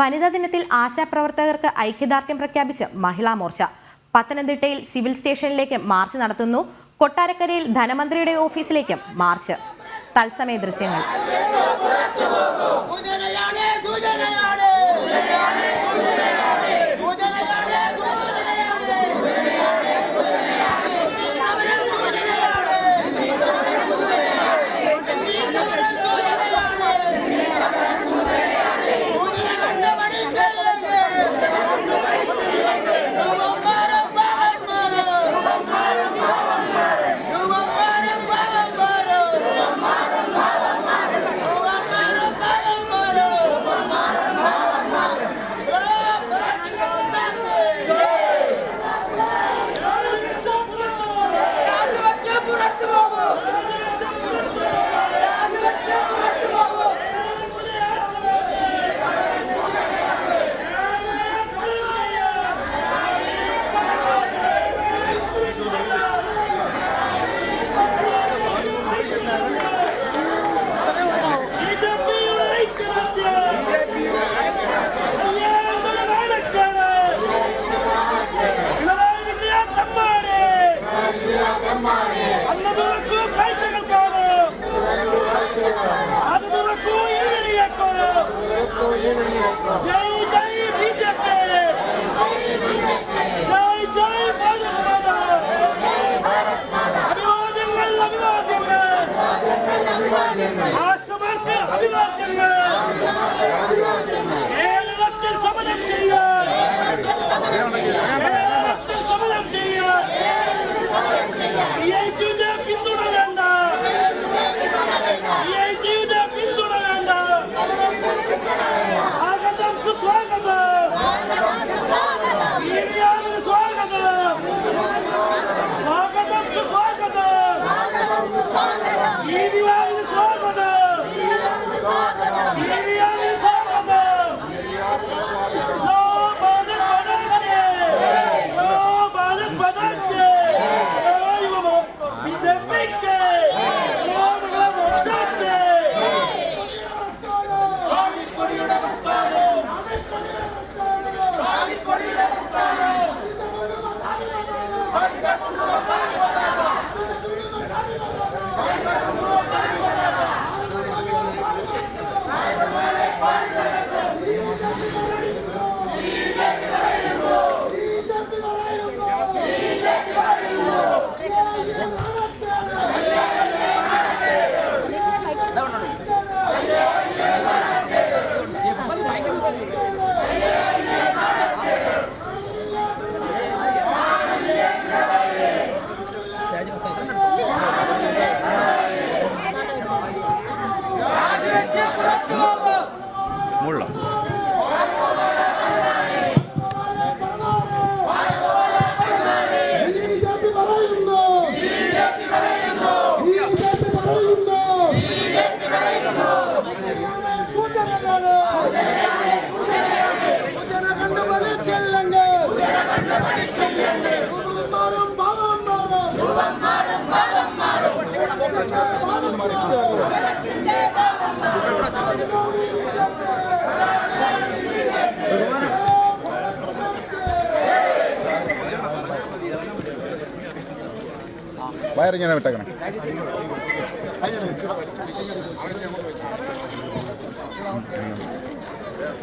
വനിതാ ദിനത്തിൽ ആശാപ്രവർത്തകർക്ക് ഐക്യദാർഢ്യം പ്രഖ്യാപിച്ച് മഹിളാ മോർച്ച. പത്തനംതിട്ടയിൽ സിവിൽ സ്റ്റേഷനിലേക്ക് മാർച്ച് നടത്തുന്നു. കൊട്ടാരക്കരയിൽ ധനമന്ത്രിയുടെ ഓഫീസിലേക്കും മാർച്ച്. തത്സമയ ദൃശ്യങ്ങൾ.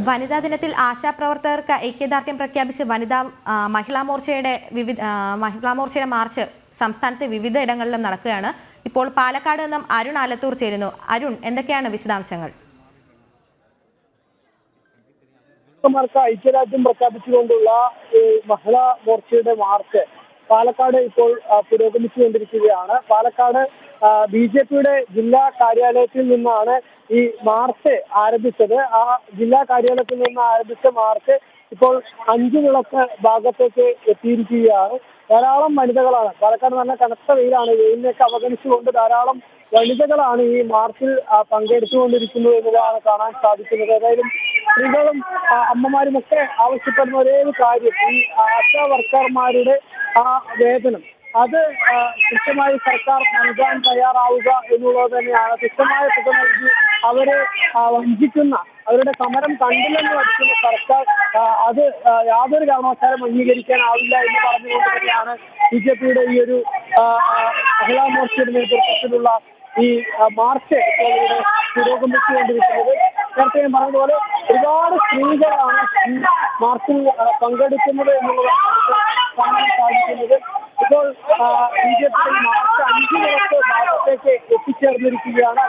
വനിതാ ദിനത്തിൽ ആശാപ്രവർത്തകർക്ക് ഐക്യദാർഢ്യം പ്രഖ്യാപിച്ച് വനിതാ മഹിളാ മോർച്ചയുടെ വിവിധ മഹിളാ മോർച്ചയുടെ മാർച്ച് സംസ്ഥാനത്തെ വിവിധ ഇടങ്ങളിലും നടക്കുകയാണ്. ഇപ്പോൾ പാലക്കാട് നിന്നും അരുൺ ആലത്തൂർ ചേരുന്നു. അരുൺ എന്തൊക്കെയാണ് വിശദാംശങ്ങൾ? ഐക്യരാജ്യം പ്രഖ്യാപിച്ചുകൊണ്ടുള്ള മഹിളാ മോർച്ചയുടെ മാർച്ച് പാലക്കാട് ഇപ്പോൾ പുരോഗമിച്ചുകൊണ്ടിരിക്കുകയാണ്. പാലക്കാട് ബി ജെ പിയുടെ ജില്ലാ കാര്യാലയത്തിൽ നിന്നാണ് ഈ മാർച്ച് ആരംഭിച്ചത്. ആ ജില്ലാ കാര്യാലയത്തിൽ നിന്ന് ആരംഭിച്ച മാർച്ച് ഇപ്പോൾ അഞ്ചു വിളക്ക് ഭാഗത്തേക്ക് എത്തിയിരിക്കുകയാണ്. ധാരാളം വനിതകളാണ്. പാലക്കാട് നല്ല കനത്ത വെയിലാണ്. വെയിലിനെയൊക്കെ അവഗണിച്ചുകൊണ്ട് ധാരാളം വനിതകളാണ് ഈ മാർച്ചിൽ പങ്കെടുത്തുകൊണ്ടിരിക്കുന്നത് എന്നതാണ് കാണാൻ സാധിക്കുന്നത്. ഏതായാലും സ്ത്രീകളും അമ്മമാരും ഒക്കെ ആവശ്യപ്പെടുന്ന ഒരേ ഒരു കാര്യം ഈ ആശാ വർക്കർമാരുടെ ആ വേതനം. അത് കൃത്യമായി സർക്കാർ നൽകാൻ തയ്യാറാവുക എന്നുള്ളത് തന്നെയാണ്. കൃത്യമായ തുക നൽകി അവരെ വഞ്ചിക്കുന്ന അവരുടെ സമരം കണ്ടില്ലെന്ന് നടിക്കുന്ന സർക്കാർ അത് യാതൊരു കാരണവശാലും അംഗീകരിക്കാനാവില്ല എന്ന് പറഞ്ഞുകൊണ്ട് തന്നെയാണ് ബി ജെ പിയുടെ ഈ ഒരു മഹിളാ മോർച്ചയുടെ നേതൃത്വത്തിലുള്ള ഈ മാർച്ച് ഇവിടെ പുരോഗമിച്ചുകൊണ്ടിരിക്കുന്നത് നേരത്തെ ഞാൻ പറഞ്ഞതുപോലെ ഒരുപാട് സ്ത്രീകളാണ് ഈ മാർച്ചിൽ പങ്കെടുക്കുന്നത് എന്നുള്ളത് കാണാൻ സാധിക്കുന്നത്. ഇപ്പോൾ ബി ജെ പി മാർച്ച് അഞ്ചു ദിവസത്തെ ഭാഗത്തേക്ക് എത്തിച്ചേർന്നിരിക്കുകയാണ്.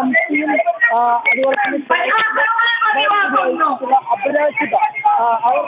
എം പിയും അതുപോലെ തന്നെ അഭിലാഷിത അവർ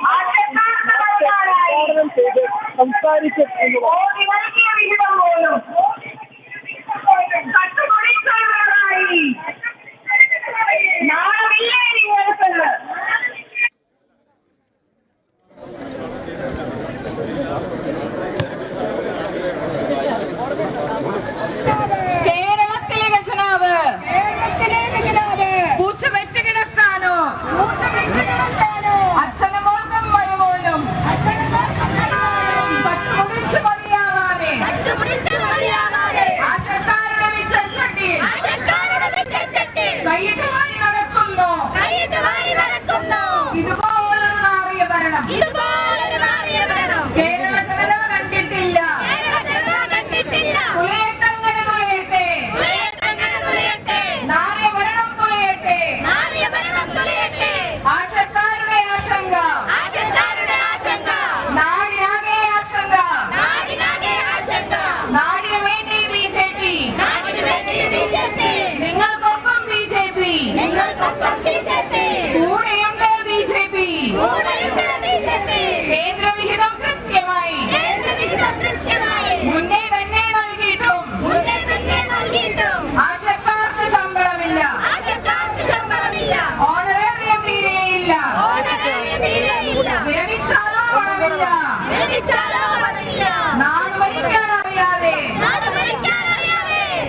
നാട് ഭരിക്കാൻ അറിയാതെ.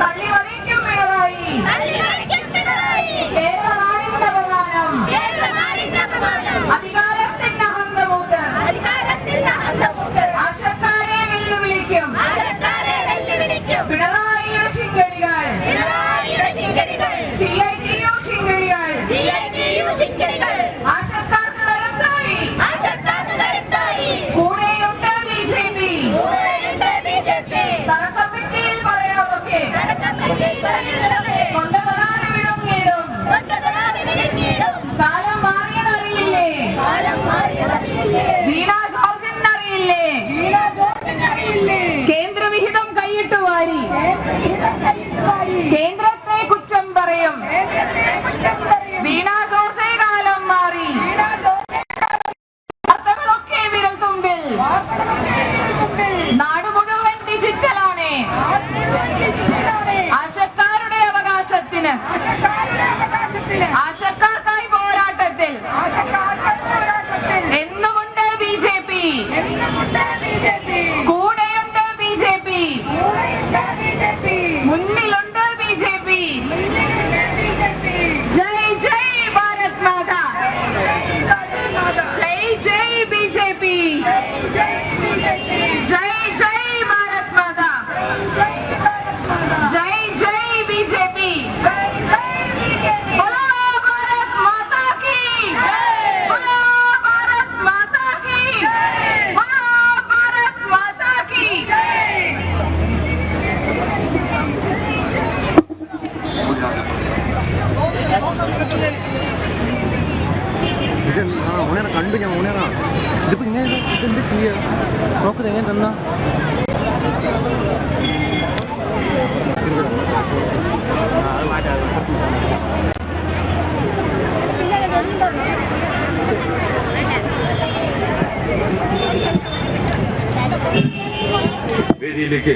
തള്ളി മറിക്കും പിണറായി JP. വേദിയിലേക്ക്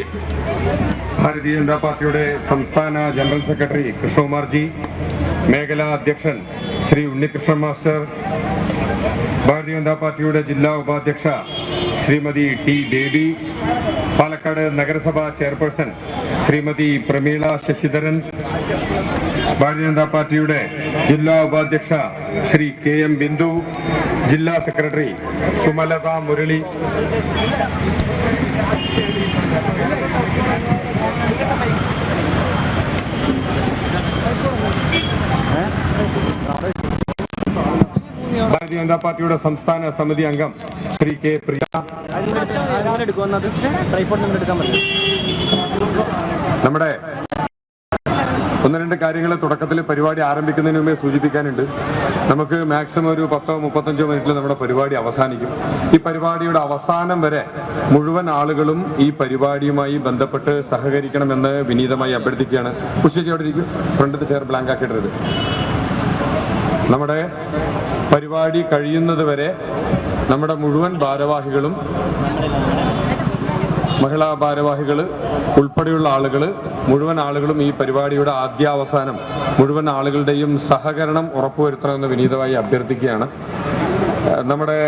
ഭാരതീയ ജനതാ പാർട്ടിയുടെ സംസ്ഥാന ജനറൽ സെക്രട്ടറി കൃഷ്ണകുമാർ ജി മേഖലാ അധ്യക്ഷൻ ശ്രീ ഉണ്ണികൃഷ്ണൻ മാസ്റ്റർ ഭാരതീയ ജനതാ പാർട്ടിയുടെ ജില്ലാ ഉപാധ്യക്ഷ ശ്രീമതി ടി ബേബി പാലക്കാട് നഗരസഭാ ചെയർപേഴ്സൺ ശ്രീമതി പ്രമീള ശശിധരൻ ഭാരതീയ ജനതാ പാർട്ടിയുടെ ജില്ലാ ഉപാധ്യക്ഷ ശ്രീ കെ എം ബിന്ദു ജില്ലാ സെക്രട്ടറി സുമലത മുരളി ഭാരതീയ ജനതാ പാർട്ടിയുടെ സംസ്ഥാന സമിതി അംഗം ശ്രീ കെ പ്രിയ. നമ്മുടെ ഒന്ന് രണ്ട് കാര്യങ്ങൾ തുടക്കത്തിൽ പരിപാടി ആരംഭിക്കുന്നതിന് മുമ്പേ സൂചിപ്പിക്കാനുണ്ട്. നമുക്ക് മാക്സിമം ഒരു പത്തോ മുപ്പത്തഞ്ചോ മിനിറ്റിൽ നമ്മുടെ പരിപാടി അവസാനിക്കും. ഈ പരിപാടിയുടെ അവസാനം വരെ മുഴുവൻ ആളുകളും ഈ പരിപാടിയുമായി ബന്ധപ്പെട്ട് സഹകരിക്കണമെന്ന് വിനീതമായി അഭ്യർത്ഥിക്കുകയാണ്. അവിടെ ഇരിക്കും. ഫ്രണ്ട് ചെയർ ബ്ലാങ്ക് ആക്കിയിട്ടത് നമ്മുടെ പരിപാടി കഴിയുന്നത് വരെ നമ്മുടെ മുഴുവൻ ഭാരവാഹികളും മഹിളാ ഭാരവാഹികൾ ഉൾപ്പെടെയുള്ള ആളുകൾ മുഴുവൻ ആളുകളും ഈ പരിപാടിയുടെ ആദ്യാവസാനം മുഴുവൻ ആളുകളുടെയും സഹകരണം ഉറപ്പുവരുത്തണമെന്ന് വിനീതമായി അഭ്യർത്ഥിക്കുകയാണ്. നമ്മുടെ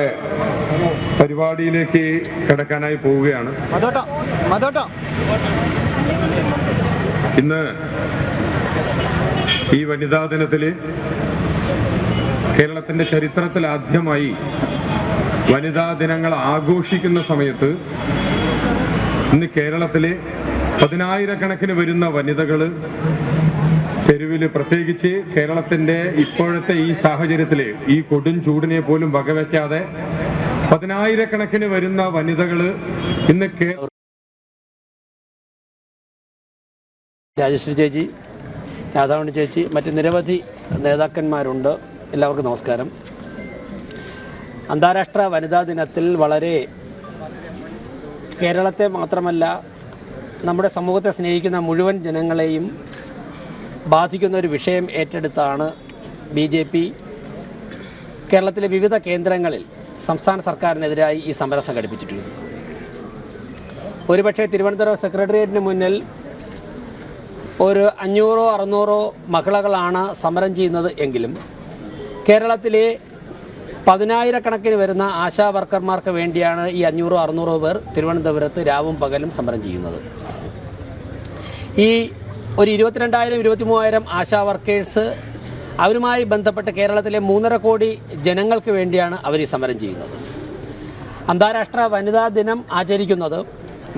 പരിപാടിയിലേക്ക് കിടക്കാനായി പോവുകയാണ്. ഇന്ന് ഈ വനിതാ ദിനത്തിൽ കേരളത്തിന്റെ ചരിത്രത്തിൽ ആദ്യമായി വനിതാ ദിനങ്ങൾ ആഘോഷിക്കുന്ന സമയത്ത് ഇന്ന് കേരളത്തിലെ പതിനായിരക്കണക്കിന് വരുന്ന വനിതകൾ തെരുവിൽ പ്രത്യേകിച്ച് കേരളത്തിന്റെ ഇപ്പോഴത്തെ ഈ സാഹചര്യത്തിൽ ഈ കൊടും ചൂടിനെ പോലും വകവയ്ക്കാതെ പതിനായിരക്കണക്കിന് വരുന്ന വനിതകൾ ഇന്ന് രാജശ്രീ ചേച്ചി രാധാമണി ചേച്ചി മറ്റ് നിരവധി നേതാക്കന്മാരുണ്ട്. എല്ലാവർക്കും നമസ്കാരം. അന്താരാഷ്ട്ര വനിതാ ദിനത്തിൽ വളരെ കേരളത്തെ മാത്രമല്ല നമ്മുടെ സമൂഹത്തെ സ്നേഹിക്കുന്ന മുഴുവൻ ജനങ്ങളെയും ബാധിക്കുന്ന ഒരു വിഷയം ഏറ്റെടുത്താണ് ബി ജെ പി. കേരളത്തിലെ വിവിധ കേന്ദ്രങ്ങളിൽ സംസ്ഥാന സർക്കാരിനെതിരായി ഈ സമരം സംഘടിപ്പിച്ചിട്ടുണ്ട്. ഒരുപക്ഷെ തിരുവനന്തപുരം സെക്രട്ടേറിയറ്റിന് മുന്നിൽ ഒരു അഞ്ഞൂറോ അറുന്നൂറോ മഹിളകളാണ് സമരം ചെയ്യുന്നത് എങ്കിലും കേരളത്തിലെ പതിനായിരക്കണക്കിന് വരുന്ന ആശാ വർക്കർമാർക്ക് വേണ്ടിയാണ് ഈ അഞ്ഞൂറോ അറുന്നൂറോ പേർ തിരുവനന്തപുരത്ത് രാവും പകലും സമരം ചെയ്യുന്നത്. ഈ ഒരു ഇരുപത്തിരണ്ടായിരം ഇരുപത്തി മൂവായിരം ആശാ വർക്കേഴ്സ് അവരുമായി ബന്ധപ്പെട്ട് കേരളത്തിലെ മൂന്നര കോടി ജനങ്ങൾക്ക് വേണ്ടിയാണ് അവർ ഈ സമരം ചെയ്യുന്നത്. അന്താരാഷ്ട്ര വനിതാ ദിനം ആചരിക്കുന്നത്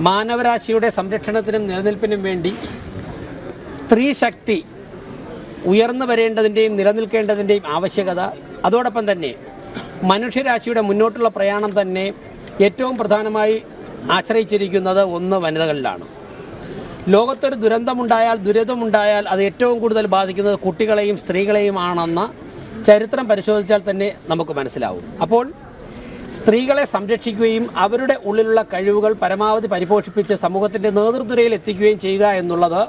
മാനവരാശിയുടെ സംരക്ഷണത്തിനും നിലനിൽപ്പിനും വേണ്ടി സ്ത്രീ ശക്തി ഉയർന്നു വരേണ്ടതിന്റെയും നിലനിൽക്കേണ്ടതിന്റെയും ആവശ്യകത. അതോടൊപ്പം തന്നെ മനുഷ്യരാശിയുടെ മുന്നോട്ടുള്ള പ്രയാണം തന്നെ ഏറ്റവും പ്രധാനമായി ആശ്രയിച്ചിരിക്കുന്നത് ഒന്ന് വനിതകളിലാണ്. ലോകത്തൊരു ദുരന്തമുണ്ടായാൽ ദുരിതമുണ്ടായാൽ അത് ഏറ്റവും കൂടുതൽ ബാധിക്കുന്നത് കുട്ടികളെയും സ്ത്രീകളെയുമാണെന്ന് ചരിത്രം പരിശോധിച്ചാൽ തന്നെ നമുക്ക് മനസ്സിലാവും. അപ്പോൾ സ്ത്രീകളെ സംരക്ഷിക്കുകയും അവരുടെ ഉള്ളിലുള്ള കഴിവുകൾ പരമാവധി പരിപോഷിപ്പിച്ച് സമൂഹത്തിന്റെ നേതൃത്വരയിൽ എത്തിക്കുകയും ചെയ്യുക എന്നുള്ളത്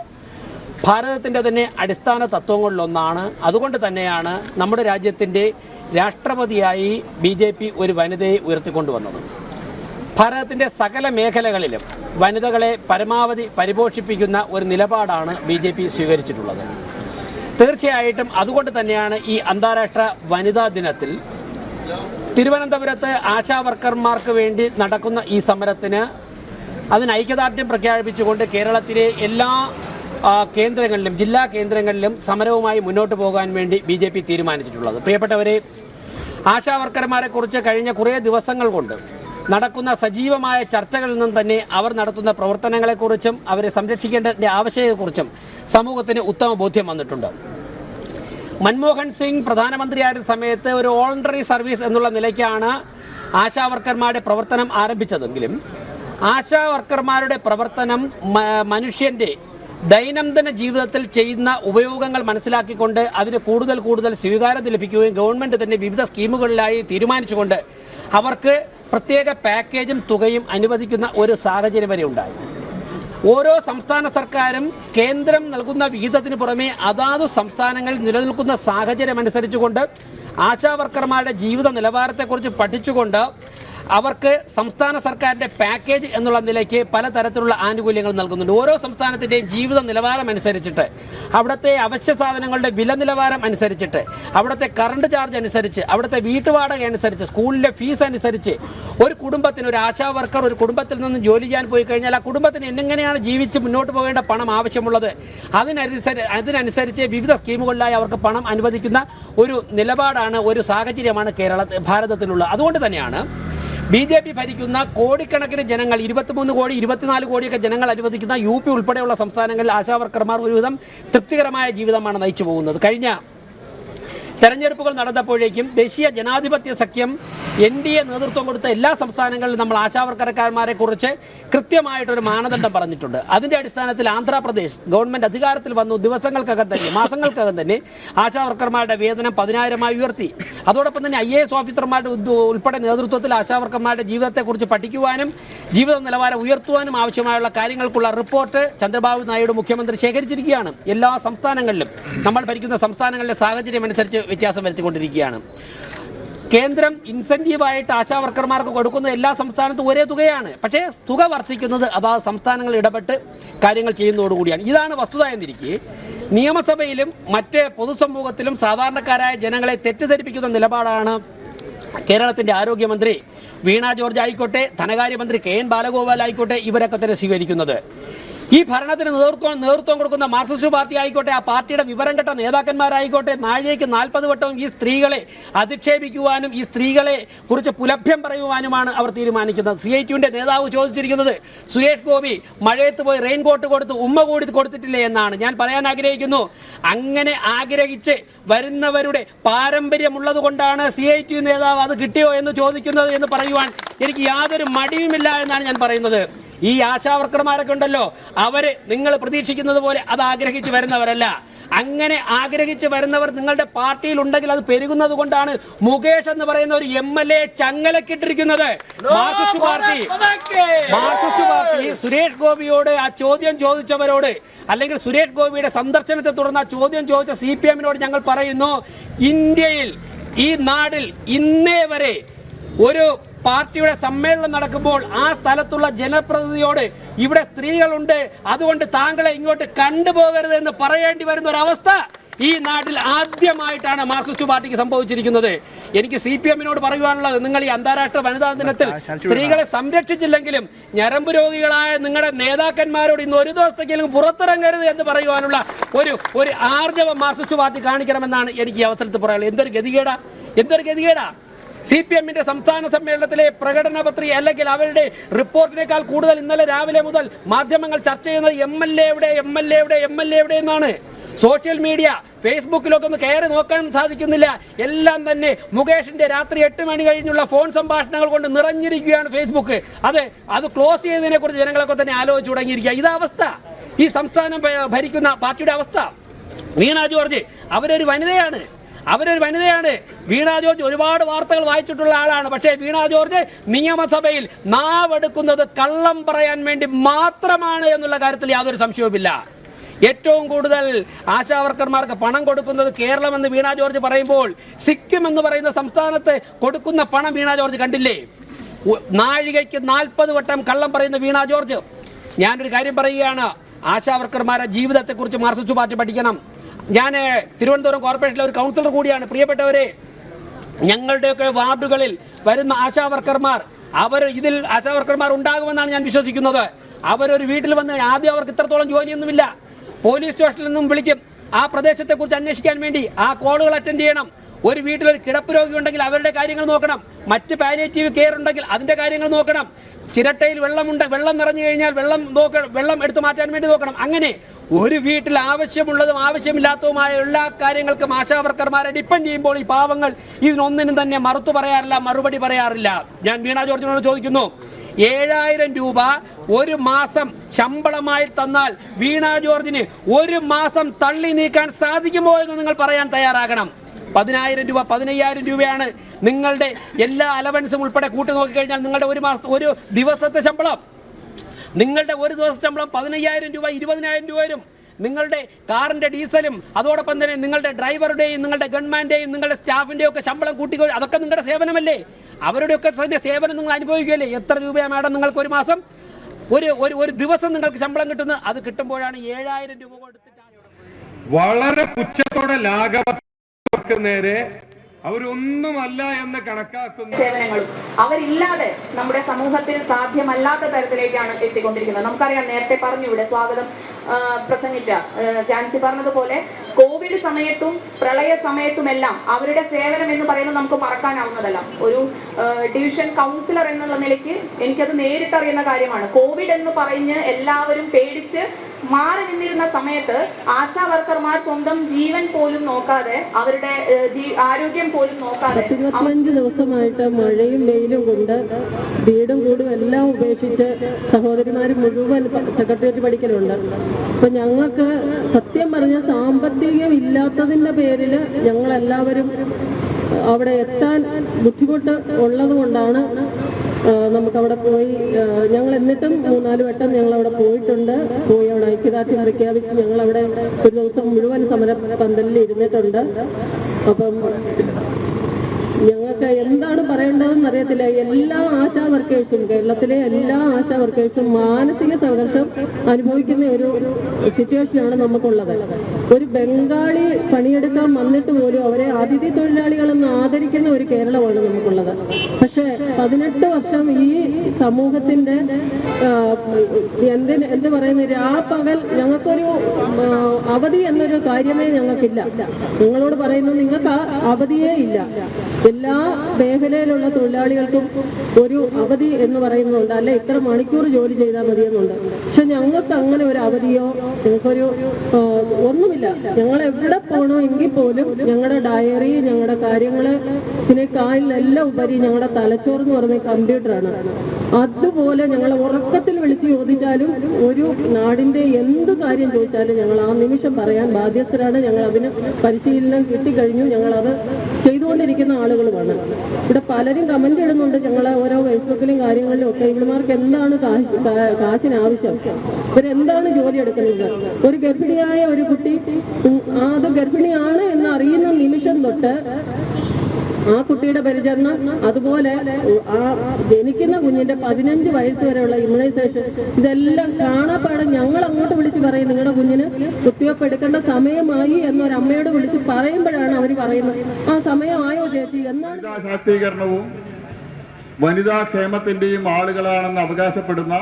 ഭാരതത്തിന്റെ തന്നെ അടിസ്ഥാന തത്വങ്ങളിലൊന്നാണ്. അതുകൊണ്ട് തന്നെയാണ് നമ്മുടെ രാജ്യത്തിന്റെ രാഷ്ട്രപതിയായി ബി ജെ പി ഒരു വനിതയെ ഉയർത്തിക്കൊണ്ടുവന്നത് ഭാരതത്തിന്റെ സകല മേഖലകളിലും വനിതകളെ പരമാവധി പരിപോഷിപ്പിക്കുന്ന ഒരു നിലപാടാണ് ബി ജെ പി സ്വീകരിച്ചിട്ടുള്ളത്. തീർച്ചയായിട്ടും അതുകൊണ്ട് തന്നെയാണ് ഈ അന്താരാഷ്ട്ര വനിതാ ദിനത്തിൽ തിരുവനന്തപുരത്ത് ആശാ വർക്കർമാർക്ക് വേണ്ടി നടക്കുന്ന ഈ സമരത്തിന് അതിന് ഐക്യദാർഢ്യം പ്രഖ്യാപിച്ചുകൊണ്ട് കേരളത്തിലെ എല്ലാ കേന്ദ്രങ്ങളിലും ജില്ലാ കേന്ദ്രങ്ങളിലും സമരവുമായി മുന്നോട്ട് പോകാൻ വേണ്ടി ബി ജെ പി തീരുമാനിച്ചിട്ടുള്ളത്. പ്രിയപ്പെട്ടവരെ ആശാവർക്കർമാരെ കുറിച്ച് കഴിഞ്ഞ കുറേ ദിവസങ്ങൾ കൊണ്ട് നടക്കുന്ന സജീവമായ ചർച്ചകളിൽ നിന്നും തന്നെ അവർ നടത്തുന്ന പ്രവർത്തനങ്ങളെക്കുറിച്ചും അവരെ സംരക്ഷിക്കേണ്ടതിന്റെ ആവശ്യത്തെക്കുറിച്ചും സമൂഹത്തിന് ഉത്തമ ബോധ്യം വന്നിട്ടുണ്ട്. മൻമോഹൻ സിംഗ് പ്രധാനമന്ത്രിയായിരുന്ന സമയത്ത് ഒരു വോളണ്ടറി സർവീസ് എന്നുള്ള നിലയ്ക്കാണ് ആശാവർക്കർമാരുടെ പ്രവർത്തനം ആരംഭിച്ചതെങ്കിലും ആശാവർക്കർമാരുടെ പ്രവർത്തനം മനുഷ്യന്റെ ദൈനംദിന ജീവിതത്തിൽ ചെയ്യുന്ന ഉപയോഗങ്ങൾ മനസ്സിലാക്കിക്കൊണ്ട് അതിന് കൂടുതൽ കൂടുതൽ സ്വീകാര്യത ലഭിക്കുകയും ഗവൺമെന്റ് തന്നെ വിവിധ സ്കീമുകളിലായി തീരുമാനിച്ചുകൊണ്ട് അവർക്ക് പ്രത്യേക പാക്കേജും തുകയും അനുവദിക്കുന്ന ഒരു സാഹചര്യം വരെ ഉണ്ടായി. ഓരോ സംസ്ഥാന സർക്കാരും കേന്ദ്രം നൽകുന്ന വിഹിതത്തിന് പുറമെ അതാതു സംസ്ഥാനങ്ങളിൽ നിലനിൽക്കുന്ന സാഹചര്യം അനുസരിച്ചുകൊണ്ട് ആശാവർക്കർമാരുടെ ജീവിത നിലവാരത്തെക്കുറിച്ച് പഠിച്ചുകൊണ്ട് അവർക്ക് സംസ്ഥാന സർക്കാരിന്റെ പാക്കേജ് എന്നുള്ള നിലയ്ക്ക് പലതരത്തിലുള്ള ആനുകൂല്യങ്ങൾ നൽകുന്നുണ്ട്. ഓരോ സംസ്ഥാനത്തിന്റെയും ജീവിത നിലവാരം അനുസരിച്ചിട്ട് അവിടുത്തെ അവശ്യ സാധനങ്ങളുടെ വില നിലവാരം അനുസരിച്ചിട്ട് അവിടുത്തെ കറണ്ട് ചാർജ് അനുസരിച്ച് അവിടുത്തെ വീട്ടുവാടക അനുസരിച്ച് സ്കൂളിലെ ഫീസ് അനുസരിച്ച് ഒരു കുടുംബത്തിന് ഒരു ആശാ വർക്കർ ഒരു കുടുംബത്തിൽ നിന്ന് ജോലി ചെയ്യാൻ പോയി കഴിഞ്ഞാൽ ആ കുടുംബത്തിന് എന്നെങ്ങനെയാണ് ജീവിച്ച് മുന്നോട്ട് പോകേണ്ട പണം ആവശ്യമുള്ളത്? അതിനനുസരി അതിനനുസരിച്ച് വിവിധ സ്കീമുകളിലായി അവർക്ക് പണം അനുവദിക്കുന്ന ഒരു നിലപാടാണ് ഒരു സാഹചര്യമാണ് കേരള ഭാരതത്തിലുള്ള അതുകൊണ്ട് തന്നെയാണ് ബി ജെ പി ഭരിക്കുന്ന കോടിക്കണക്കിന് ജനങ്ങൾ ഇരുപത്തിമൂന്ന് കോടി ഇരുപത്തിനാല് കോടിയൊക്കെ ജനങ്ങൾ അനുവദിക്കുന്ന യു പി ഉൾപ്പെടെയുള്ള സംസ്ഥാനങ്ങളിൽ ആശാവർക്കർമാർ ഒരുവിധം തൃപ്തികരമായ ജീവിതമാണ് നയിച്ചു പോകുന്നത്. കഴിഞ്ഞ തെരഞ്ഞെടുപ്പുകൾ നടന്നപ്പോഴേക്കും ദേശീയ ജനാധിപത്യ സഖ്യം എൻ ഡി എ നേതൃത്വം കൊടുത്ത എല്ലാ സംസ്ഥാനങ്ങളിലും നമ്മൾ ആശാവർക്കരക്കാരന്മാരെ കുറിച്ച് കൃത്യമായിട്ടൊരു മാനദണ്ഡം പറഞ്ഞിട്ടുണ്ട്. അതിന്റെ അടിസ്ഥാനത്തിൽ ആന്ധ്രാപ്രദേശ് ഗവൺമെന്റ് അധികാരത്തിൽ വന്നു ദിവസങ്ങൾക്കകം തന്നെ മാസങ്ങൾക്കകം തന്നെ ആശാവർക്കർമാരുടെ വേതനം പതിനായിരമായി ഉയർത്തി. അതോടൊപ്പം തന്നെ ഐ എ എസ് ഓഫീസർമാരുടെ ഉൾപ്പെടെ നേതൃത്വത്തിൽ ആശാവർക്കർമാരുടെ ജീവിതത്തെക്കുറിച്ച് പഠിക്കുവാനും ജീവിത നിലവാരം ഉയർത്തുവാനും ആവശ്യമായുള്ള കാര്യങ്ങൾക്കുള്ള റിപ്പോർട്ട് ചന്ദ്രബാബു നായിഡു മുഖ്യമന്ത്രി ശേഖരിച്ചിരിക്കുകയാണ്. എല്ലാ സംസ്ഥാനങ്ങളിലും നമ്മൾ ഭരിക്കുന്ന സംസ്ഥാനങ്ങളിലെ സാഹചര്യം അനുസരിച്ച് വ്യത്യാസം വരുത്തിക്കൊണ്ടിരിക്കുകയാണ്. കേന്ദ്രം ഇൻസെന്റീവായിട്ട് ആശാവർക്കർമാർക്ക് കൊടുക്കുന്ന എല്ലാ സംസ്ഥാനത്തും ഒരേ തുകയാണ്. പക്ഷേ തുക വർദ്ധിക്കുന്നത് അതാ സംസ്ഥാനങ്ങൾ ഇടപെട്ട് കാര്യങ്ങൾ ചെയ്യുന്നതോടുകൂടിയാണ് ഇതാണ് വസ്തുത എന്നിരിക്കെ നിയമസഭയിലും മറ്റ് പൊതുസമൂഹത്തിലും സാധാരണക്കാരായ ജനങ്ങളെ തെറ്റിദ്ധരിപ്പിക്കുന്ന നിലപാടാണ് കേരളത്തിന്റെ ആരോഗ്യമന്ത്രി വീണ ജോർജ് ആയിക്കോട്ടെ ധനകാര്യമന്ത്രി കെ എൻ ബാലഗോപാൽ ആയിക്കോട്ടെ ഇവരൊക്കെ തന്നെ സ്വീകരിക്കുന്നത്. ഈ ഭരണത്തിന് നേതൃത്വം നേതൃത്വം കൊടുക്കുന്ന മാർക്സിസ്റ്റ് പാർട്ടി ആയിക്കോട്ടെ ആ പാർട്ടിയുടെ വിവരം കെട്ട നേതാക്കന്മാരായിക്കോട്ടെ നാഴികയ്ക്ക് നാൽപ്പത് വട്ടവും ഈ സ്ത്രീകളെ അധിക്ഷേപിക്കുവാനും ഈ സ്ത്രീകളെ കുറിച്ച് പുലഭ്യം പറയുവാനുമാണ് അവർ തീരുമാനിക്കുന്നത്. സി ഐ ടിയുടെ നേതാവ് ചോദിച്ചിരിക്കുന്നത് സുരേഷ് ഗോപി മഴയത്ത് പോയി റെയിൻ കോട്ട് കൊടുത്ത് ഉമ്മ കൂടി കൊടുത്തിട്ടില്ലേ എന്നാണ്. ഞാൻ പറയാൻ ആഗ്രഹിക്കുന്നു അങ്ങനെ ആഗ്രഹിച്ച് വരുന്നവരുടെ പാരമ്പര്യമുള്ളത് കൊണ്ടാണ് സി ഐ ടി നേതാവ് അത് കിട്ടിയോ എന്ന് ചോദിക്കുന്നത് എന്ന് പറയുവാൻ എനിക്ക് യാതൊരു മടിയുമില്ല എന്നാണ് ഞാൻ പറയുന്നത്. ഈ ആശാവർക്കർമാരൊക്കെ ഉണ്ടല്ലോ അവർ നിങ്ങൾ പ്രതീക്ഷിക്കുന്നത് പോലെ അത് ആഗ്രഹിച്ച് വരുന്നവരല്ല. അങ്ങനെ ആഗ്രഹിച്ച് വരുന്നവർ നിങ്ങളുടെ പാർട്ടിയിൽ ഉണ്ടെങ്കിൽ അത് പെരുകുന്നത് കൊണ്ടാണ് മുകേഷ് എന്ന് പറയുന്ന ഒരു M L A ചങ്ങലക്കിട്ടിരിക്കുന്നത്. Marxist party. Marxist party Suresh ഗോപിയോട് ആ ചോദ്യം ചോദിച്ചവരോട് അല്ലെങ്കിൽ സുരേഷ് ഗോപിയുടെ സന്ദർശനത്തെ തുടർന്ന് ആ ചോദ്യം ചോദിച്ച സി പി എമ്മിനോട് ഞങ്ങൾ പറയുന്നു ഇന്ത്യയിൽ ഈ നാടിൽ ഇന്നേ വരെ ഒരു പാർട്ടിയുടെ സമ്മേളനം നടക്കുമ്പോൾ ആ സ്ഥലത്തുള്ള ജനപ്രതിനിധിയോട് ഇവിടെ സ്ത്രീകളുണ്ട് അതുകൊണ്ട് താങ്കളെ ഇങ്ങോട്ട് കണ്ടുപോകരുത് എന്ന് പറയേണ്ടി വരുന്ന ഒരു അവസ്ഥ ഈ നാട്ടിൽ ആദ്യമായിട്ടാണ് മാർക്സിസ്റ്റ് പാർട്ടിക്ക് സംഭവിച്ചിരിക്കുന്നത്. എനിക്ക് സി പി എമ്മിനോട് പറയുവാനുള്ളത് നിങ്ങൾ ഈ അന്താരാഷ്ട്ര വനിതാ ദിനത്തിൽ സ്ത്രീകളെ സംരക്ഷിച്ചില്ലെങ്കിലും ഞരമ്പ് രോഗികളായ നിങ്ങളുടെ നേതാക്കന്മാരോട് ഇന്ന് ഒരു ദിവസത്തേക്കെങ്കിലും പുറത്തിറങ്ങരുത് എന്ന് പറയുവാനുള്ള ഒരു ഒരു ആർജവം മാർക്സിസ്റ്റ് പാർട്ടി കാണിക്കണമെന്നാണ് എനിക്ക് ഈ അവസരത്തിൽ പറയാനുള്ളത്. എന്തൊരു ഗതികേടാ? എന്തൊരു ഗതികേടാ? സി പി എമ്മിന്റെ സംസ്ഥാന സമ്മേളനത്തിലെ പ്രകടന പത്രിക അല്ലെങ്കിൽ അവരുടെ റിപ്പോർട്ടിനേക്കാൾ കൂടുതൽ ഇന്നലെ രാവിലെ മുതൽ മാധ്യമങ്ങൾ ചർച്ച ചെയ്യുന്നത് എം എൽ എയുടെ എം എൽ എയുടെ എം എൽ എയുടെ എന്നാണ്. സോഷ്യൽ മീഡിയ ഫേസ്ബുക്കിലൊക്കെ ഒന്ന് കയറി നോക്കാൻ സാധിക്കുന്നില്ല. എല്ലാം തന്നെ മുകേഷിന്റെ രാത്രി എട്ട് മണി കഴിഞ്ഞുള്ള ഫോൺ സംഭാഷണങ്ങൾ കൊണ്ട് നിറഞ്ഞിരിക്കുകയാണ് ഫേസ്ബുക്ക്. അത് അത് ക്ലോസ് ചെയ്തതിനെ കുറിച്ച് ജനങ്ങളൊക്കെ തന്നെ ആലോചിച്ചു തുടങ്ങിയിരിക്കുക. ഇതാ അവസ്ഥ. ഈ സംസ്ഥാനം ഭരിക്കുന്ന പാർട്ടിയുടെ അവസ്ഥ. വീണ ജോർജ് അവരൊരു വനിതയാണ്. അവരൊരു വനിതയാണ്. വീണ ജോർജ് ഒരുപാട് വാർത്തകൾ വായിച്ചിട്ടുള്ള ആളാണ്. പക്ഷേ വീണ ജോർജ് നിയമസഭയിൽ നാവെടുക്കുന്നത് കള്ളം പറയാൻ വേണ്ടി മാത്രമാണ് എന്നുള്ള കാര്യത്തിൽ യാതൊരു സംശയവുമില്ല. ഏറ്റവും കൂടുതൽ ആശാവർക്കർമാർക്ക് പണം കൊടുക്കുന്നത് കേരളം എന്ന് വീണ ജോർജ് പറയുമ്പോൾ സിക്കിം എന്ന് പറയുന്ന സംസ്ഥാനത്ത് കൊടുക്കുന്ന പണം വീണ ജോർജ് കണ്ടില്ലേ? നാഴികയ്ക്ക് നാൽപ്പത് വട്ടം കള്ളം പറയുന്ന വീണ ജോർജ്. ഞാനൊരു കാര്യം പറയുകയാണ്. ആശാവർക്കർമാരെ ജീവിതത്തെക്കുറിച്ച് മാർസിച്ചു പാർട്ടി പഠിക്കണം. ഞാൻ തിരുവനന്തപുരം കോർപ്പറേഷനിലെ ഒരു കൗൺസിലർ കൂടിയാണ്. പ്രിയപ്പെട്ടവരെ ഞങ്ങളുടെയൊക്കെ വാർഡുകളിൽ വരുന്ന ആശാവർക്കർമാർ അവർ ഇതിൽ ആശാവർക്കർമാർ ഉണ്ടാകുമെന്നാണ് ഞാൻ വിശ്വസിക്കുന്നത്. അവരൊരു വീട്ടിൽ വന്ന് ആദ്യം അവർക്ക് ഇത്രത്തോളം ജോലിയൊന്നുമില്ല. പോലീസ് സ്റ്റേഷനിൽ നിന്നും വിളിക്കും. ആ പ്രദേശത്തെക്കുറിച്ച് അന്വേഷിക്കാൻ വേണ്ടി ആ കോളുകൾ അറ്റൻഡ് ചെയ്യണം. ഒരു വീട്ടിൽ ഒരു കിടപ്പ് രോഗി ഉണ്ടെങ്കിൽ അവരുടെ കാര്യങ്ങൾ നോക്കണം. മറ്റ് പാലിയേറ്റീവ് കെയർ ഉണ്ടെങ്കിൽ അതിന്റെ കാര്യങ്ങൾ നോക്കണം. ചിരട്ടയിൽ വെള്ളമുണ്ട് വെള്ളം നിറഞ്ഞു കഴിഞ്ഞാൽ വെള്ളം നോക്ക വെള്ളം എടുത്തു മാറ്റാൻ വേണ്ടി നോക്കണം. അങ്ങനെ ഒരു വീട്ടിൽ ആവശ്യമുള്ളതും ആവശ്യമില്ലാത്തതുമായ എല്ലാ കാര്യങ്ങൾക്കും ആശാവർക്കർമാരെ ഡിപ്പെൻഡ് ചെയ്യുമ്പോൾ ഈ പാവങ്ങൾ ഇതിനൊന്നിനും തന്നെ മറുത്തു പറയാറില്ല മറുപടി പറയാറില്ല. ഞാൻ വീണ ജോർജിനോട് ചോദിക്കുന്നു ഏഴായിരം രൂപ ഒരു മാസം ശമ്പളമായി തന്നാൽ വീണ ജോർജിന് ഒരു മാസം തള്ളി നീക്കാൻ സാധിക്കുമോ എന്ന് നിങ്ങൾ പറയാൻ തയ്യാറാകണം. പതിനായിരം രൂപ പതിനയ്യായിരം രൂപയാണ് നിങ്ങളുടെ എല്ലാ അലവൻസും ഉൾപ്പെടെ കൂട്ടി നോക്കിക്കഴിഞ്ഞാൽ നിങ്ങളുടെ ഒരു മാസം ഒരു ദിവസത്തെ ശമ്പളം. നിങ്ങളുടെ ഒരു ദിവസ ശമ്പളം പതിനയ്യായിരം രൂപ ഇരുപതിനായിരം രൂപ വരും. നിങ്ങളുടെ കാറിന്റെ ഡീസലും അതോടൊപ്പം തന്നെ നിങ്ങളുടെ ഡ്രൈവറുടെയും നിങ്ങളുടെ ഗൺമാന്റെയും നിങ്ങളുടെ സ്റ്റാഫിന്റെയും ഒക്കെ ശമ്പളം കൂട്ടിക്കോ അതൊക്കെ നിങ്ങളുടെ സേവനമല്ലേ? അവരുടെയൊക്കെ സേവനം നിങ്ങൾ അനുഭവിക്കുകയല്ലേ? എത്ര രൂപയാണ് മാഡം നിങ്ങൾക്ക് ഒരു മാസം? ഒരു ഒരു ഒരു ദിവസം നിങ്ങൾക്ക് ശമ്പളം കിട്ടുന്നത് അത് കിട്ടുമ്പോഴാണ് ഏഴായിരം രൂപ കൊടുത്തിട്ടാണ്. വളരെ പുച്ഛത്തോടെ ലാഘവർക്ക് നേരെ അവരൊന്നുമല്ല എന്ന് കണക്കാക്കുന്ന സേവനങ്ങളും അവരില്ലാതെ നമ്മുടെ സമൂഹത്തിൽ സാധ്യമല്ലാത്ത തരത്തിലേക്കാണ് എത്തിക്കൊണ്ടിരിക്കുന്നത്. നമുക്കറിയാം നേരത്തെ പറഞ്ഞു ഇവിടെ സ്വാഗതം പ്രസംഗിച്ച ജാൻസി പറഞ്ഞതുപോലെ കോവിഡ് സമയത്തും പ്രളയ സമയത്തുമെല്ലാം അവരുടെ സേവനം എന്ന് പറയുന്നത് നമുക്ക് മറക്കാനാവുന്നതല്ല. ഒരു ഡിവിഷൻ കൗൺസിലർ എന്നുള്ള നിലയ്ക്ക് എനിക്കത് നേരിട്ടറിയുന്ന കാര്യമാണ്. കോവിഡ് എന്ന് പറഞ്ഞ് എല്ലാവരും പേടിച്ച് മാറി നിന്നിരുന്ന സമയത്ത് ആശാ വർക്കർമാർ സ്വന്തം ജീവൻ പോലും നോക്കാതെ അവരുടെ ആരോഗ്യം പോലും നോക്കാതെ ഇരുപത്തിയഞ്ച് ദിവസമായിട്ട് മഴയും വെയിലും കൊണ്ട് വീടും കൂടും എല്ലാം ഉപേക്ഷിച്ച് സഹോദരിമാർ മുഴുവൻ സെക്രട്ടേറിയറ്റ് പഠിക്കലുണ്ട്. അപ്പൊ ഞങ്ങൾക്ക് സത്യം പറഞ്ഞ സാമ്പത്തികം ഇല്ലാത്തതിന്റെ പേരിൽ ഞങ്ങളെല്ലാവരും അവിടെ എത്താൻ ബുദ്ധിമുട്ട് ഉള്ളത് കൊണ്ടാണ് നമുക്ക് അവിടെ പോയി ഞങ്ങൾ എന്നിട്ടും മൂന്നാൽ വട്ടം ഞങ്ങൾ അവിടെ പോയിട്ടുണ്ട്. പോയി അവിടെ ഐക്യദാർഢ്യം പ്രഖ്യാപിച്ച് ഞങ്ങൾ അവിടെ ഒരു ദിവസം മുഴുവൻ സമര പന്തലിൽ ഇരുന്നിട്ടുണ്ട്. അപ്പം ഞങ്ങൾക്ക് എന്താണ് പറയേണ്ടതെന്ന് അറിയത്തില്ല. എല്ലാ ആശാ വർക്കേഴ്സും കേരളത്തിലെ എല്ലാ ആശാ വർക്കേഴ്സും മാനസിക സംഘർഷം അനുഭവിക്കുന്ന ഒരു സിറ്റുവേഷനാണ് നമുക്കുള്ളത്. ഒരു ബംഗാളി പണിയെടുക്കാൻ വന്നിട്ട് പോലും അവരെ അതിഥി തൊഴിലാളികളെന്ന് ആദരിക്കുന്ന ഒരു കേരളമാണ് നമുക്കുള്ളത്. പക്ഷേ പതിനെട്ട് വർഷം ഈ സമൂഹത്തിന്റെ എന്തിന് എന്ത് പറയുന്ന രാപ്പകൽ ഞങ്ങൾക്കൊരു അവധി എന്നൊരു കാര്യമേ ഞങ്ങൾക്കില്ല. നിങ്ങളോട് പറയുന്നത് നിങ്ങൾക്ക് അവധിയേ ഇല്ല. എല്ലാ മേഖലയിലുള്ള തൊഴിലാളികൾക്കും ഒരു അവധി എന്ന് പറയുന്നുണ്ട്. അല്ലെ ഇത്ര മണിക്കൂർ ജോലി ചെയ്താൽ മതിയെന്നുണ്ട്. പക്ഷെ ഞങ്ങൾക്ക് അങ്ങനെ ഒരു അവധിയോ ഞങ്ങൾക്കൊരു ഒന്നുമില്ല. ഞങ്ങൾ എവിടെ പോകണോ എങ്കിൽ പോലും ഞങ്ങളുടെ ഡയറി ഞങ്ങളുടെ കാര്യങ്ങൾ ഇതിനേക്കാളിലെല്ലാം ഉപരി ഞങ്ങളുടെ തലച്ചോറ് എന്ന് പറയുന്നത് കമ്പ്യൂട്ടറാണ് അതുപോലെ ഞങ്ങൾ ഉറക്കത്തിൽ വിളിച്ച് ചോദിച്ചാലും ഒരു നാടിന്റെ എന്ത് കാര്യം ചോദിച്ചാലും ഞങ്ങൾ ആ നിമിഷം പറയാൻ ബാധ്യസ്ഥരാണ്. ഞങ്ങൾ അതിന് പരിശീലനം കിട്ടിക്കഴിഞ്ഞു. ഞങ്ങൾ അത് ചെയ്തുകൊണ്ടിരിക്കുന്ന ആളുകളുമാണ്. ഇവിടെ പലരും കമന്റ് ഇടുന്നുണ്ട് ഞങ്ങളെ ഓരോ ഫേസ്ബുക്കിലും കാര്യങ്ങളിലും ഒക്കെ. ഇവന്മാർക്ക് എന്താണ് കാശിന് ആവശ്യം ഇവരെന്താണ് ജോലി എടുക്കുന്നത്? ഒരു ഗർഭിണിയായ ഒരു കുട്ടി അത് ഗർഭിണിയാണ് എന്ന് അറിയുന്ന നിമിഷം തൊട്ട് ആ കുട്ടിയുടെ പരിചരണം അതുപോലെ ആ ജനിക്കുന്ന കുഞ്ഞിന്റെ പതിനഞ്ച് വയസ്സ് വരെയുള്ള ഇമ്മ്യൂണൈസേഷൻ ഇതെല്ലാം കാണാപ്പാടെ ഞങ്ങൾ അങ്ങോട്ട് വിളിച്ച് പറയും. നിങ്ങളുടെ കുഞ്ഞിന് കുത്തിവെപ്പ് എടുക്കേണ്ട സമയമായി എന്നൊരു അമ്മയോട് വിളിച്ച് പറയുമ്പോഴാണ് അവർ പറയുന്നത്. ആ സമയമായോ ചേച്ചി? എന്നാണ് ശാക്തീകരണവും വനിതാ ക്ഷേമത്തിന്റെയും ആളുകളാണെന്ന് അവകാശപ്പെടുന്ന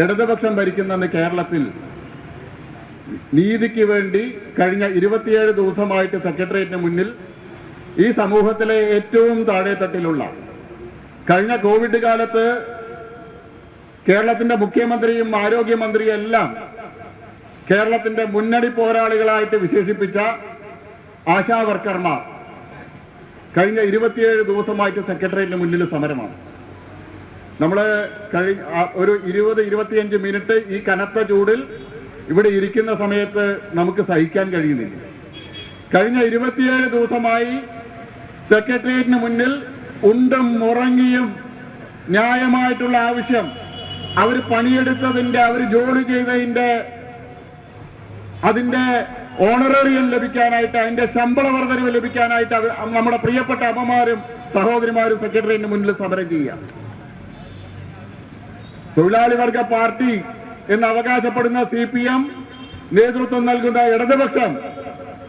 ഇടതുപക്ഷം ഭരിക്കുന്ന കേരളത്തിൽ നീതിക്ക് വേണ്ടി കഴിഞ്ഞ ഇരുപത്തിയേഴ് ദിവസമായിട്ട് സെക്രട്ടേറിയറ്റിന് മുന്നിൽ ഈ സമൂഹത്തിലെ ഏറ്റവും താഴെത്തട്ടിലുള്ള കഴിഞ്ഞ കോവിഡ് കാലത്ത് കേരളത്തിന്റെ മുഖ്യമന്ത്രിയും ആരോഗ്യമന്ത്രിയും എല്ലാം കേരളത്തിന്റെ മുന്നണി പോരാളികളായിട്ട് വിശേഷിപ്പിച്ച ആശാ വർക്കർമാർ കഴിഞ്ഞ ഇരുപത്തിയേഴ് ദിവസമായിട്ട് സെക്രട്ടേറിയറ്റിന് മുന്നിൽ സമരമാണ്. നമ്മൾ കഴി ഒരു ഇരുപത് ഇരുപത്തിയഞ്ച് മിനിറ്റ് ഈ കനത്ത ചൂടിൽ ഇവിടെ ഇരിക്കുന്ന സമയത്ത് നമുക്ക് സഹിക്കാൻ കഴിയുന്നില്ല. കഴിഞ്ഞ ഇരുപത്തിയേഴ് ദിവസമായി സെക്രട്ടേറിയറ്റിന് മുന്നിൽ ഉണ്ടും ഉറങ്ങിയും ന്യായമായിട്ടുള്ള ആവശ്യം. അവർ പണിയെടുത്തതിന്റെ അവർ ജോലി ചെയ്തതിന്റെ അതിന്റെ ഓണറേറിയം ലഭിക്കാനായിട്ട് അതിന്റെ ശമ്പള വർധനവ് ലഭിക്കാനായിട്ട് അവർ നമ്മുടെ പ്രിയപ്പെട്ട അമ്മമാരും സഹോദരിമാരും സെക്രട്ടറിയേറ്റിന് മുന്നിൽ സമരം ചെയ്യാം തൊഴിലാളി വർഗ പാർട്ടി എന്ന് അവകാശപ്പെടുന്ന സി പി എം നേതൃത്വം നൽകുന്ന ഇടതുപക്ഷം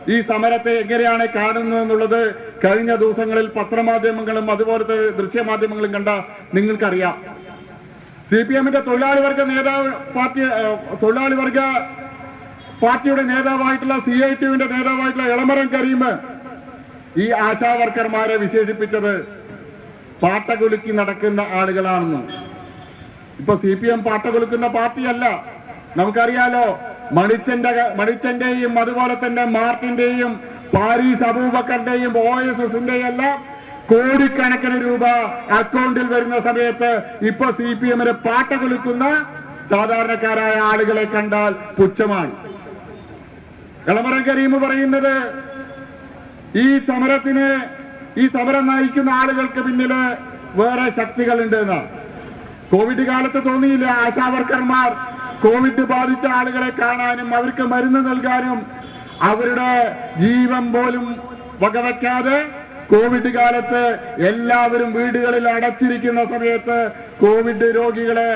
ഈ സമരത്തെ എങ്ങനെയാണ് കാണുന്നതെന്നുള്ളത് കഴിഞ്ഞ ദിവസങ്ങളിൽ പത്രമാധ്യമങ്ങളും അതുപോലത്തെ ദൃശ്യമാധ്യമങ്ങളും കണ്ട നിങ്ങൾക്കറിയാം. സി പി എമ്മിന്റെ തൊഴിലാളി വർഗ നേതാവ് പാർട്ടി തൊഴിലാളി വർഗ പാർട്ടിയുടെ നേതാവായിട്ടുള്ള സി ഐ ടിയുവിന്റെ നേതാവായിട്ടുള്ള എളമരം കരീം ഈ ആശാ വർക്കർമാരെ വിശേഷിപ്പിച്ചത് പാട്ടകുലുക്കി നടക്കുന്ന ആളുകളാണെന്ന്. ഇപ്പൊ സി പി എം പാട്ടകുലുക്കുന്ന പാർട്ടിയല്ല. നമുക്കറിയാലോ മണിച്ചന്റെ മണിച്ചന്റെയും അതുപോലെ തന്നെ മാർട്ടിന്റെയും പാരീസ് അബൂബക്കറിന്റെയും ഒ എസ് എസിന്റെയും എല്ലാം കോടിക്കണക്കിന് രൂപ അക്കൗണ്ടിൽ വരുന്ന സമയത്ത് ഇപ്പൊ സി പി എമ്മിന് പാട്ട പാട്ടകുലുക്കുന്ന സാധാരണക്കാരായ ആളുകളെ കണ്ടാൽ പുച്ഛമായി. എളമരം കരീം പറയുന്നത് ഈ സമരത്തിന് ഈ സമരം നയിക്കുന്ന ആളുകൾക്ക് പിന്നിൽ വേറെ ശക്തികളുണ്ട് എന്നാണ്. കോവിഡ് കാലത്ത് തോന്നിയില്ല ആശാവർക്കർമാർ കോവിഡ് ബാധിച്ച ആളുകളെ കാണാനും അവർക്ക് മരുന്ന് നൽകാനും അവരുടെ ജീവൻ പോലും വകവയ്ക്കാതെ കോവിഡ് കാലത്ത് എല്ലാവരും വീടുകളിൽ അടച്ചിരിക്കുന്ന സമയത്ത് കോവിഡ് രോഗികളെ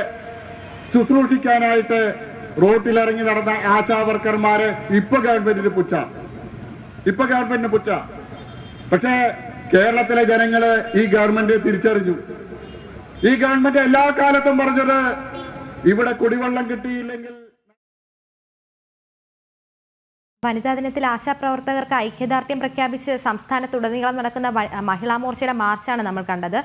ശുശ്രൂഷിക്കാനായിട്ട് റോട്ടിലിറങ്ങി നടന്ന ആശാവർക്കർമാര് ഇപ്പൊ ഗവൺമെന്റിന് പുച്ച ഇപ്പൊ ഗവൺമെന്റിന് പുച്ച പക്ഷേ കേരളത്തിലെ ജനങ്ങൾ ഈ ഗവൺമെന്റ് തിരിച്ചറിഞ്ഞു. ഈ ഗവൺമെന്റ് എല്ലാ കാലത്തും പറഞ്ഞത് ഇവിടെ കുടിവെള്ളം കിട്ടിയില്ലെങ്കിൽ വനിതാ ദിനത്തിൽ ആശാപ്രവർത്തകർക്ക് ഐക്യദാർഢ്യം പ്രഖ്യാപിച്ച് സംസ്ഥാനത്തുടനീളം നടക്കുന്ന മഹിളാ മോർച്ചയുടെ മാർച്ചാണ് നമ്മൾ കണ്ടത്.